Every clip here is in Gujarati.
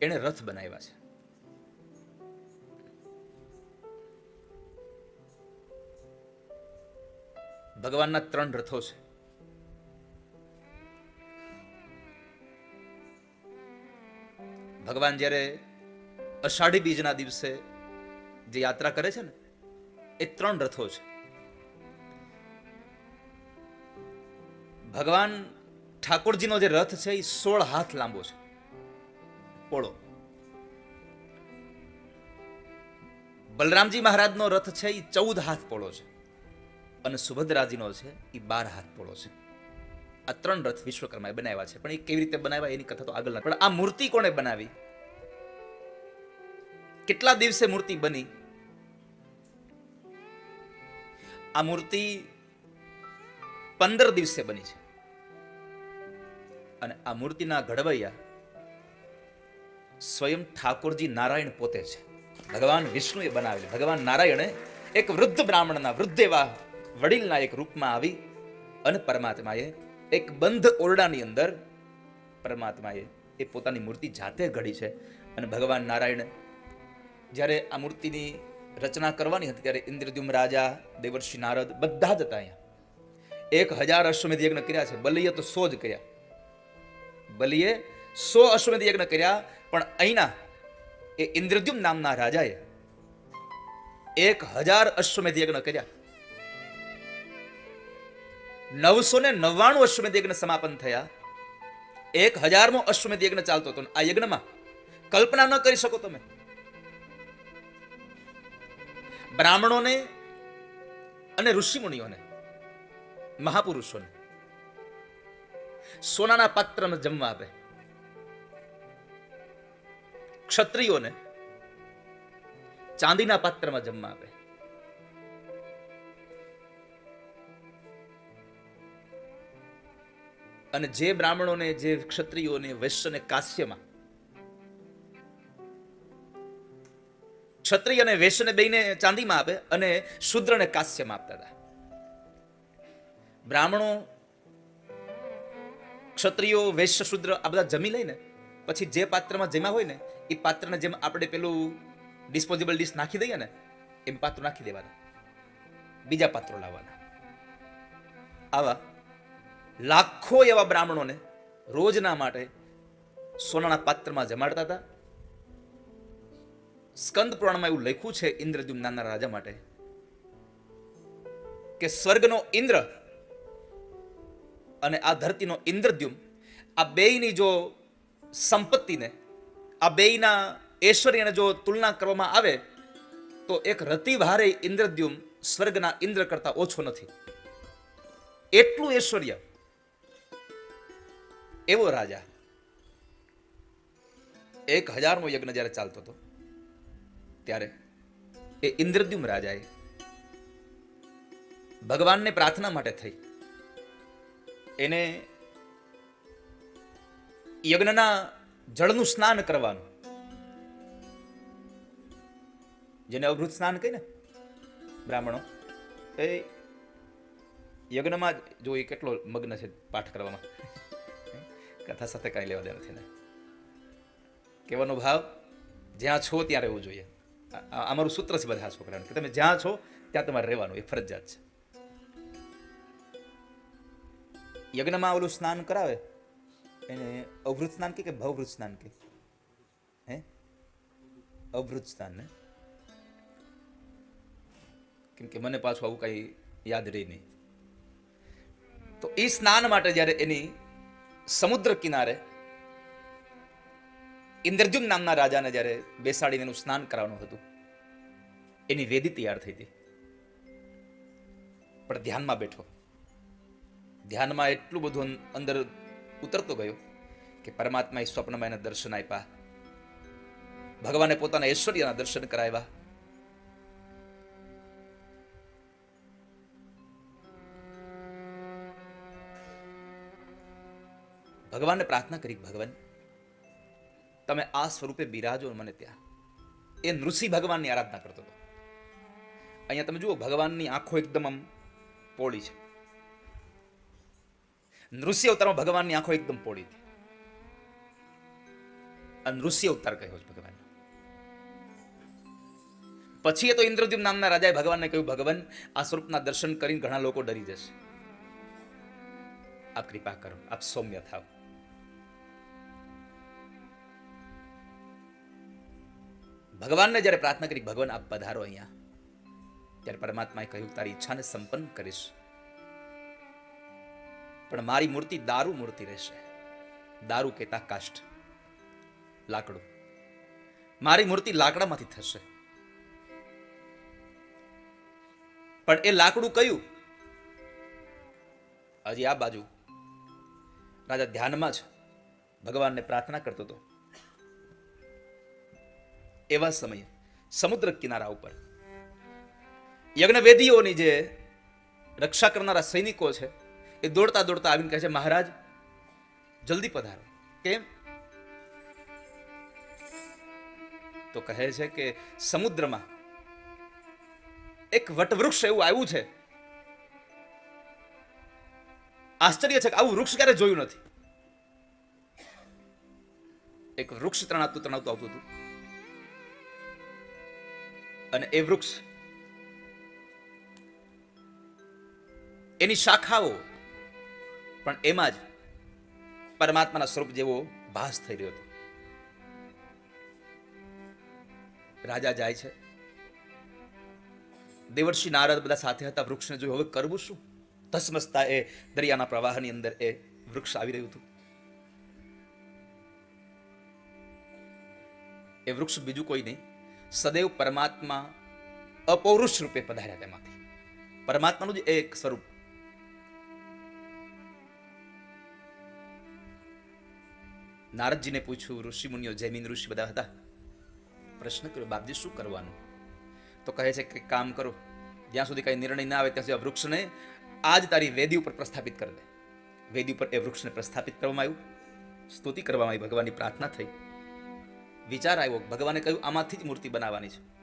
એણે રથ બનાવ્યા છે. ભગવાનના ત્રણ રથો છે. ભગવાન જ્યારે અષાઢી બીજના દિવસે જે યાત્રા કરે છે ને, એ ત્રણ રથો છે. ભગવાન ઠાકોરજીનો જે રથ છે એ સોળ હાથ લાંબો છે. પોળો. બલરામજી મહારાજનો રથ છે એ ચૌદ હાથ પોળો છે. અને સુભદ્રાજીનો છે એ બાર હાથ પોળો છે. આ ત્રણ રથ વિશ્વકર્માએ બનાવ્યા છે. પણ એ કેવી રીતે બનાવ્યા, એની કથા તો આગળ પણ આ મૂર્તિ કોણે બનાવી? કેટલા દિવસે મૂર્તિ બની? આ મૂર્તિ પંદર દિવસે બની છે. અને આ મૂર્તિના ઘડવૈયા સ્વયં ઠાકોરજી નારાયણ પોતે છે. ભગવાન વિષ્ણુએ બનાવેલી. ભગવાન નારાયણે એક વૃદ્ધ બ્રાહ્મણના વૃદ્ધ એવા વડીલના એક રૂપમાં આવી અને પરમાત્માએ એક બંધ ઓરડાની અંદર પરમાત્માએ એ પોતાની મૂર્તિ જાતે ઘડી છે અને ભગવાન નારાયણ જ્યારે આ મૂર્તિની રચના કરવાની હતી ત્યારે ઇન્દ્રદ્યુમ રાજા, દેવર્ષિ નારદ બધા જ હતા અહીંયા. એક હજાર અશ્વમેધ યજ્ઞ કર્યા છે. બલિએ તો સો જ કર્યા. બલિએ સો અશ્વમેધ યજ્ઞ કર્યા, પણ અહીંના એ ઇન્દ્રદ્યુમ નામના રાજાએ એક હજાર અશ્વમેધ યજ્ઞ કર્યા. નવસો ને નવ્વાણું અશ્વમેધ યજ્ઞ સમાપન થયા. એક હજારમો અશ્વમેધ યજ્ઞ ચાલતો હતો. આ યજ્ઞમાં કલ્પના ન કરી શકો તમે. બ્રાહ્મણોને અને ઋષિમુનિઓને, મહાપુરુષોને સોનાના પાત્રમાં જમવા આપે. ક્ષત્રિયોને ચાંદીના પાત્રમાં જમવા આપે. અને જે બ્રાહ્મણોને, જે ક્ષત્રિયોને, વૈશ્યને કાશ્યમાં ક્ષત્રિય અને વૈશ્યને બેને ચાંદીમાં આપે અને શુદ્રને કાશ્યમાં આપતા હતા. બ્રાહ્મણો, ક્ષત્રિયો, વૈશ્ય, શુદ્ર આ બધા જમી લઈને પછી જે પાત્રમાં જેમાં હોય ને, એ પાત્રને જેમ આપણે પેલું ડિસ્પોઝેબલ ડીશ નાખી દઈએ ને, એમ પાત્રો નાખી દેવાના. બીજા પાત્રો લાવવાના. આવા લાખો એવા બ્રાહ્મણોને રોજના માટે સોનાના પાત્રમાં જમાડતા હતા. સ્કંદ પુરાણમાં એવું લખ્યું છે ઇન્દ્રદ્યુમ નાના રાજા માટે કે સ્વર્ગનો ઇન્દ્ર અને આ ધરતીનો ઇન્દ્રદ્યુમ આ બેયની જો સંપત્તિને, આ બેયના ઐશ્વર્યને જો તુલના કરવામાં આવે, તો એક રતિ ભારે ઇન્દ્રદ્યુમ સ્વર્ગના ઇન્દ્ર કરતા ઓછો નથી. એટલું ઐશ્વર્ય એવો રાજા. એક હજારનો યજ્ઞ જ્યારે ચાલતો હતો, ત્યારે એ ઇન્દ્રદ્યુમ રાજાએ ભગવાનને પ્રાર્થના માટે થઈ. એને યજ્ઞના જળનું સ્નાન કરવાનું. જેને અવૃત સ્નાન કહીને બ્રાહ્મણો, એ યજ્ઞમાં જો એ કેટલો મગ્ન છે પાઠ કરવામાં. કથા સાથે કાંઈ લેવા દે નથી ને કહેવાનો ભાવ, જ્યાં છો ત્યાં રહેવું જોઈએ. આ અમારું સૂત્ર છે બધા છોકરાને, કે તમે જ્યાં છો ત્યાં તમારે રહેવાનું, એ ફરજિયાત છે. યજ્ઞમાં ઓલું સ્નાન કરાવે એને અવૃત સ્નાન કે ભવવૃત સ્નાન કે? હે? અવૃત સ્નાન ને? કેમ કે મને પાછું આવું કઈ યાદ રહી નહીં. તો એ સ્નાન માટે જ્યારે એની સમુદ્ર કિનારે ઇન્દ્રજુન નામના રાજાને જ્યારે બેસાડીને એનું સ્નાન કરાવવાનું હતું, એની વેદી તૈયાર થઈ હતી. પણ ધ્યાનમાં બેઠો. ધ્યાનમાં એટલું બધું અંદર ઉતરતો ગયો કે પરમાત્માએ સ્વપ્નમાં એને દર્શન આપ્યા. ભગવાને પોતાના ઐશ્વર્યના દર્શન કરાવ્યા. ભગવાનને પ્રાર્થના કરી ભગવાન, તમે આ સ્વરૂપે બિરાજો મને ત્યાં. એ નૃસિંહ ભગવાનની આરાધના કરતો હતો. અહીંયા તમે જુઓ, ભગવાનની આંખો એકદમ આમ પોળી છે. નૃસિંહ અવતારમાં ભગવાનની આંખો એકદમ પોળી હતી. અને ઋષિ અવતાર કહ્યો છે ભગવાન પછી એ તો ઇન્દ્રદ્યુમ નામના રાજાએ ભગવાનને કહ્યું, ભગવાન, આ સ્વરૂપના દર્શન કરીને ઘણા લોકો ડરી જશે. આપ કૃપા કરો, આપ સૌમ્ય થાવ ભગવાનને જ્યારે પ્રાર્થના કરી, ભગવાન, આપ પધારો અહીંયા. ત્યારે પરમાત્માએ કહ્યું, તારી ઈચ્છાને સંપન્ન કરીશ. પણ મારી મૂર્તિ દારૂ મૂર્તિ રહેશે. દારૂ કેતા કાષ્ઠ લાકડું. મારી મૂર્તિ લાકડામાંથી થશે. પણ એ લાકડું કયું? હજી આ બાજુ. રાજા ધ્યાનમાં જ ભગવાનને પ્રાર્થના કરતો હતો. એવા સમયે સમુદ્ર કિનારા ઉપર. યજ્ઞવેદીઓની જે રક્ષા કરનારા સૈનિકો છે એ દોડતા દોડતા આવીને કહે છે, મહારાજ, જલ્દી પધારો. કેમ? તો કહે છે કે, સમુદ્રમાં એક વટવૃક્ષ એવું આવ્યું છે. આશ્ચર્ય છે કે આવું વૃક્ષ ક્યારે જોયું નથી. એક વૃક્ષ તણાતું તણાતું આવતું હતું. અને એ વૃક્ષ એની શાખાઓ પણ એમાં જ પરમાત્માના સ્વરૂપ જેવો ભાસ થઈ રહ્યો હતો. રાજા જાય છે. દેવર્ષિ નારદ બધા સાથે હતા, વૃક્ષને જોયું. હવે કરવું શું? ધસમસતા એ દરિયાના પ્રવાહની અંદર એ વૃક્ષ આવી રહ્યું હતું. એ વૃક્ષ બીજું કોઈ નહીં, સદૈવ પરમાત્મા અપૌરુષ રૂપે પધાર્યા તેમાંથી. પરમાત્માનું જ એક સ્વરૂપ નારદજીને પૂછ્યું ઋષિ મુનિઓ જૈમિન ઋષિ બધા હતા? પ્રશ્ન કર્યો, બાપજી, શું કરવાનું? તો કહે છે કે, કામ કરો. જ્યાં સુધી કઈ નિર્ણય ના આવે, ત્યાં સુધી આ વૃક્ષને આજ તારી વેદી ઉપર પ્રસ્થાપિત કરી દે. વેદી ઉપર એ વૃક્ષને પ્રસ્થાપિત કરવામાં આવ્યું. સ્તુતિ કરવામાં આવી, ભગવાનની પ્રાર્થના થઈ. વિચાર આવ્યો, ભગવાને કહ્યું, આમાંથી જ મૂર્તિ બનાવવાની છે.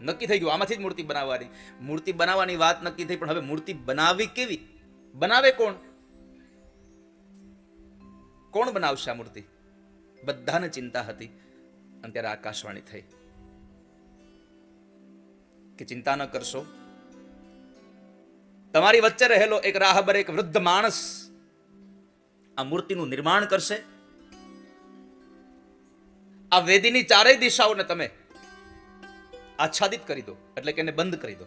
નક્કી થઈ ગયું, આમાંથી જ મૂર્તિ બનાવવાની. મૂર્તિ બનાવવાની વાત નક્કી થઈ, પણ હવે મૂર્તિ બનાવવી કેવી? બનાવે કોણ? કોણ બનાવશે આ મૂર્તિ? બધાને ચિંતા હતી. અને ત્યારે આકાશવાણી થઈ. કે ચિંતા ન કરશો. તમારી વચ્ચે રહેલો એક રાહબર, એક વૃદ્ધ માણસ આ મૂર્તિનું નિર્માણ કરશે. આ વેદીની ચારેય દિશાઓને તમે આચ્છાદિત કરી દો. એટલે કે એને બંધ કરી દો.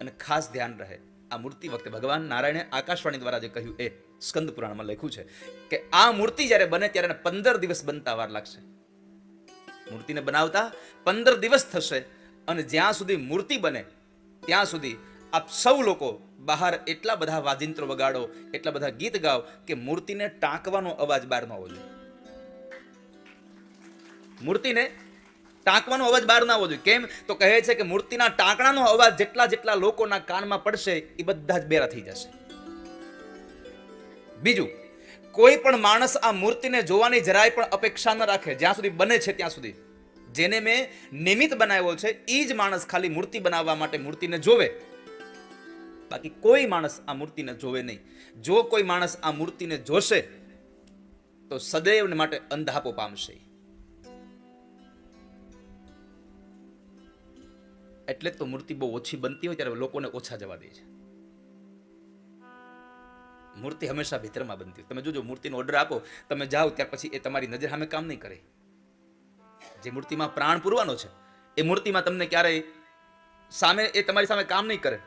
અને ખાસ ધ્યાન રહે. આ મૂર્તિ વખતે ભગવાન નારાયણે આકાશવાણી દ્વારા જે કહ્યું એ સ્કંદ પુરાણમાં લખ્યું છે કે આ મૂર્તિ જ્યારે બને ત્યારે પંદર દિવસ બનતા વાર લાગશે. મૂર્તિને બનાવતા પંદર દિવસ થશે અને જ્યાં સુધી મૂર્તિ બને, ત્યાં સુધી આપ સૌ લોકો બહાર એટલા બધા વાજિંત્રો વગાડો, એટલા બધા ગીત ગાઓ કે મૂર્તિને ટાંકવાનો અવાજ બહાર ન આવવો જોઈએ. મૂર્તિને ટાંકવાનો અવાજ બહાર ના આવવો જોઈએ. કેમ? તો કહે છે કે મૂર્તિના ટાંકણાનો અવાજ જેટલા જેટલા લોકોના કાનમાં પડશે, એ બધા જ બેરા થઈ જશે. બીજું, કોઈ પણ માણસ આ મૂર્તિને જોવાની જરાય પણ અપેક્ષા ન રાખે. જ્યાં સુધી બને છે ત્યાં સુધી. જેને મેં નિમિત્ત બનાવ્યો છે એ જ માણસ ખાલી મૂર્તિ બનાવવા માટે મૂર્તિને જોવે. બાકી કોઈ માણસ આ મૂર્તિને જોવે નહીં. જો કોઈ માણસ આ મૂર્તિને જોશે, તો સદૈવને માટે અંધાપો પામશે. એટલે તો મૂર્તિ બહુ ઓછી બનતી હોય ત્યારે લોકોને ઓછા જવા દે છે. મૂર્તિ હંમેશા ભીતરમાં બનતી હોય. તમે જોજો, મૂર્તિનો ઓર્ડર આપો, તમે જાઓ, ત્યાર પછી એ તમારી નજર સામે કામ નહીં કરે. જે મૂર્તિમાં પ્રાણ પૂરવાનો છે, એ મૂર્તિમાં તમને ક્યારેય સામે, એ તમારી સામે કામ નહીં કરે.